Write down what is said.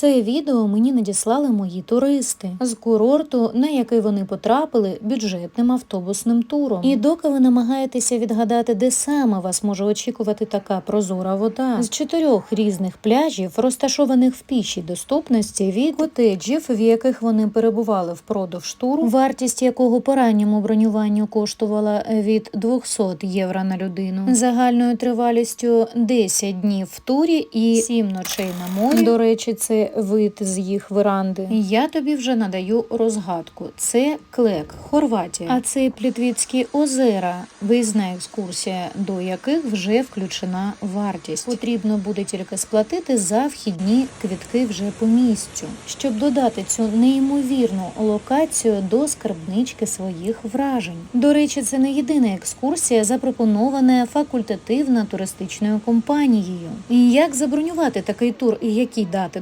Це відео мені надіслали мої туристи з курорту, на який вони потрапили бюджетним автобусним туром. І доки ви намагаєтеся відгадати, де саме вас може очікувати така прозора вода з чотирьох різних пляжів, розташованих в пішій доступності від котеджів, в яких вони перебували впродовж туру, вартість якого по ранньому бронюванню коштувала від 200 євро на людину, загальною тривалістю 10 днів в турі і 7 ночей на морі. До речі, це вид з їх веранди. Я тобі вже надаю розгадку. Це Клек, Хорватія. А це Плітвіцькі озера, виїзна екскурсія, до яких вже включена вартість. Потрібно буде тільки сплатити за вхідні квітки вже по місцю, щоб додати цю неймовірну локацію до скарбнички своїх вражень. До речі, це не єдина екскурсія, запропонована факультативно туристичною компанією. Як забронювати такий тур і які дати